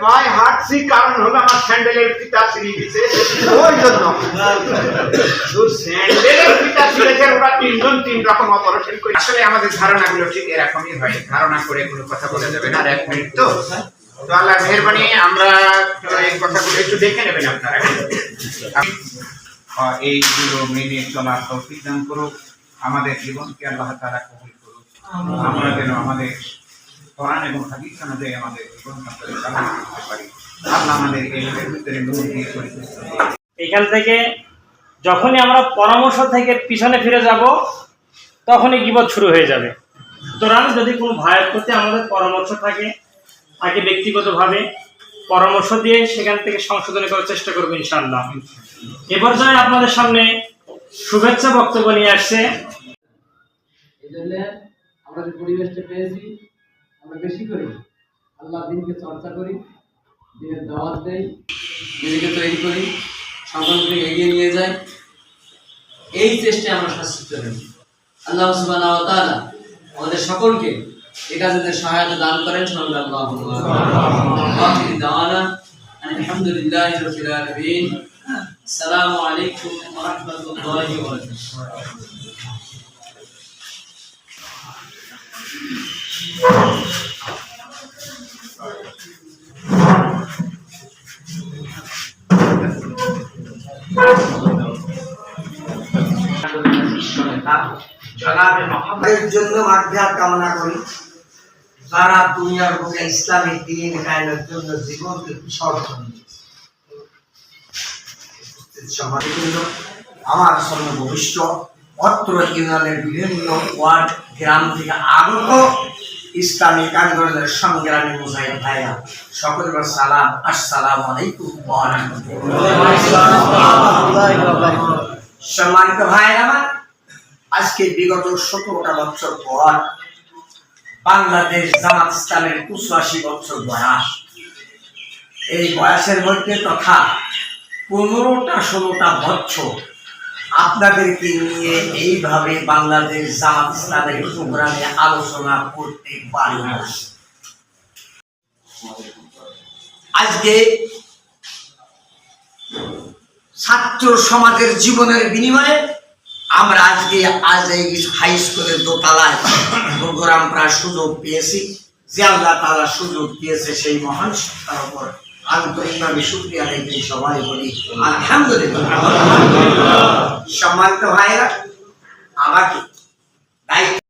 পায়ে হাঁটছি কারণ হলো আমার স্যান্ডেলের ফিতা ছিঁড়ে দিছে। ওই জন্য। স্যান্ডেলের ফিতা ছিঁড়েছে ওরা তিনজন তিন রকম অপারেশন করে। আসলে আমাদের ধারণাগুলো ঠিক এরকমই হয়। ধারণা করে কোনো কথা বলা যাবে না। আর এক মিনিট তো। তো আল্লাহ মেহরবানি আমরা এই কথাগুলো একটু দেখে নেবেন আপনারা। আহ, এইগুলো মেনে চলার তৌফিক দান করুক। আমাদের জীবনকে আল্লাহ তারা কবুল করুক। আমরা যেন আমাদের কোরআন এবং হাদিস অনুযায়ী আমাদের জীবন করতে পারি। আল্লাহ আমাদের এই ভিতরে নূর দিয়ে পরিপুষ্ট এখান থেকে যখনই আমরা পরামর্শ থেকে পিছনে ফিরে যাব তখনই বিপদ শুরু হয়ে যাবে। সুতরাং যদি কোনো ভাইয়ের প্রতি আমাদের পরামর্শ থাকে তাকে ব্যক্তিগতভাবে পরামর্শ দিয়ে সেখান থেকে সংশোধন করার চেষ্টা করব ইনশাআল্লাহ। এ পর্যায়ে আপনাদের সামনে শুভেচ্ছা বক্তব্য নিয়ে আসছে। এই জন্য আমরা যে পরিবেশটা পেয়েছি আমরা বেশি করি। আল্লাহ দিনকে চর্চা করি, দিনের দাওয়াত দেই নিজেকে তৈরি করি, সকলকে এগিয়ে নিয়ে যাই। এই চেষ্টায় আমরা শাসিত হই। আল্লাহ আমাদের সকলকে এই কাজে সহায়তা দান করেন সকলে আল্লাহ আলহামদুলিল্লাহি রাব্বিল আলামিন। আলাইকুম জন্য মাধ্যম কামনা করি। যারা দুনিয়ার বুকে ইসলামিক দিন কায়েমের জন্য জীবনকে সমাজবৃন্দ, আমার সঙ্গে ভবিষ্য অত্র ইউনিয়নের বিভিন্ন ওয়ার্ড, গ্রাম থেকে আগত ইসলামিক আন্দোলনের সংগ্রামী মুজাহিদ ভাইরা সকলের সালাম, আসসালামু আলাইকুম সম্মানিত ভাইরা আজকে বিগত সতেরোটা বছর পর বাংলাদেশ জামাত ইসলামের পঁচাশি বছর বয়স। এই বয়সের মধ্যে তথা পনেরোটা, ষোলোটা বছর আপনাদেরকে নিয়ে এইভাবে বাংলাদেশ জামাত ইসলামের প্রোগ্রামে আলোচনা করতে পারি না। আজকে ছাত্র সমাজের জীবনের বিনিময়ে আমরা আজকে আজ এই হাই স্কুলের দোতলায় প্রোগ্রাম প্রায় সুযোগ পেয়েছি। যে আল্লাহ তারা সুযোগ দিয়েছে সেই মহান সত্তার উপর। আন্তরিকভাবে শুক্রিয়া রেখে সবাই বলি, আলহামদুলিল্লাহ। সম্মানিত ভাইয়েরা আমাকে। দায়িত্ব